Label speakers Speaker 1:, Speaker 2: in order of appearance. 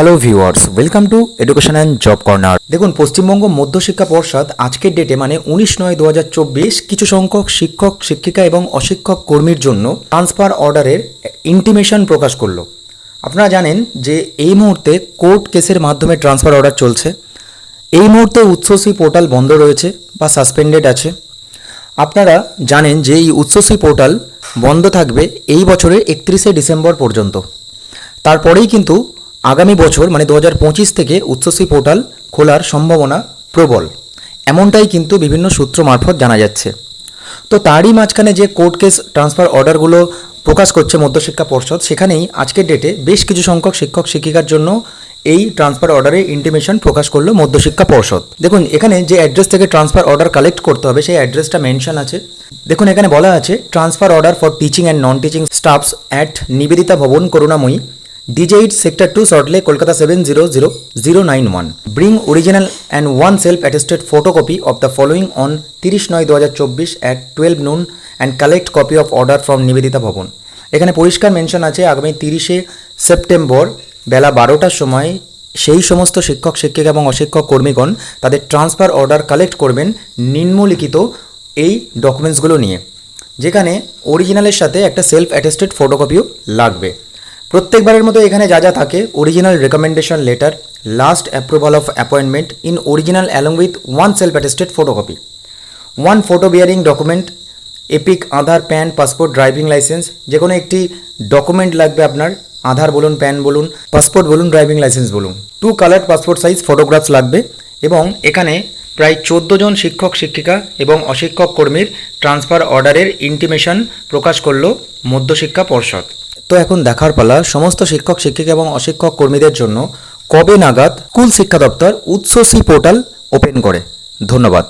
Speaker 1: Hello viewers welcome to education and job corner দেখুন, পশ্চিমবঙ্গ মধ্যশিক্ষা পর্ষদ আজকের ডেটে মানে উনিশ নয় দু কিছু সংখ্যক শিক্ষক, শিক্ষিকা এবং অশিক্ষক কর্মীর জন্য ট্রান্সফার অর্ডারের ইন্টিমেশন প্রকাশ করল। আপনারা জানেন যে এই মুহূর্তে কোর্ট কেসের মাধ্যমে ট্রান্সফার অর্ডার চলছে। এই মুহূর্তে উচ্চশ্রী পোর্টাল বন্ধ রয়েছে বা সাসপেন্ডেড আছে। আপনারা জানেন যে এই উচ্চশ্রী পোর্টাল বন্ধ থাকবে এই বছরের একত্রিশে ডিসেম্বর পর্যন্ত। তারপরেই কিন্তু আগামী বছর মানে দু হাজার পঁচিশ থেকে উচ্চশ্রী পোর্টাল খোলার সম্ভাবনা প্রবল। এমনটাই কিন্তু বিভিন্ন সূত্র মারফত জানা যাচ্ছে। তো তারই মাঝখানে যে কোর্ট কেস ট্রান্সফার অর্ডারগুলো প্রকাশ করছে মধ্যশিক্ষা পর্ষদ, সেখানেই আজকের ডেটে বেশ কিছু সংখ্যক শিক্ষক শিক্ষিকার জন্য এই ট্রান্সফার অর্ডারে ইন্টিমেশন প্রকাশ করল মধ্যশিক্ষা পর্ষদ। দেখুন, এখানে যে অ্যাড্রেস থেকে ট্রান্সফার অর্ডার কালেক্ট করতে হবে, সেই অ্যাড্রেসটা মেনশন আছে। দেখুন, এখানে বলা আছে transfer order for teaching and non teaching staffs at Nivedita Bhavan Karunamoyee DJ 8 Sector 2 Salt Lake Kolkata 700091 Bring original and one self-attested photocopy of the following on 30 নয় দু হাজার চব্বিশ at twelve noon and collect copy of order from Nivedita Bhavan এখানে পরিষ্কার mention আছে, আগামী তিরিশে September বেলা বারোটার সময় সেই সমস্ত শিক্ষক, শিক্ষিকা এবং অশিক্ষক কর্মীগণ তাদের ট্রান্সফার অর্ডার কালেক্ট করবেন নিম্নলিখিত এই ডকুমেন্টসগুলো নিয়ে, যেখানে অরিজিনালের সাথে একটা সেলফ অ্যাটেস্টেড ফটোকপিও লাগবে। প্রত্যেকবারের মতো এখানে যা যা থাকে original recommendation letter last approval of appointment in original along with one self attested photocopy one photo bearing document EPIC Aadhaar PAN passport driving licence যে কোনো একটি ডকুমেন্ট লাগবে আপনার আধার বলুন প্যান বলুন পাসপোর্ট বলুন ড্রাইভিং লাইসেন্স বলুন। Two colour passport size photographs লাগবে এবং এখানে প্রায় চোদ্দ জন শিক্ষক, শিক্ষিকা এবং অশিক্ষক কর্মীর ট্রান্সফার অর্ডারের ইন্টিমেশন প্রকাশ করল মধ্যশিক্ষা পর্ষদ। তো এখন দেখার পালা, সমস্ত শিক্ষক, শিক্ষিকা এবং অশিক্ষক কর্মীদের জন্য কবে নাগাদ স্কুল শিক্ষা দপ্তর উৎস সি পোর্টাল ওপেন করে? ধন্যবাদ।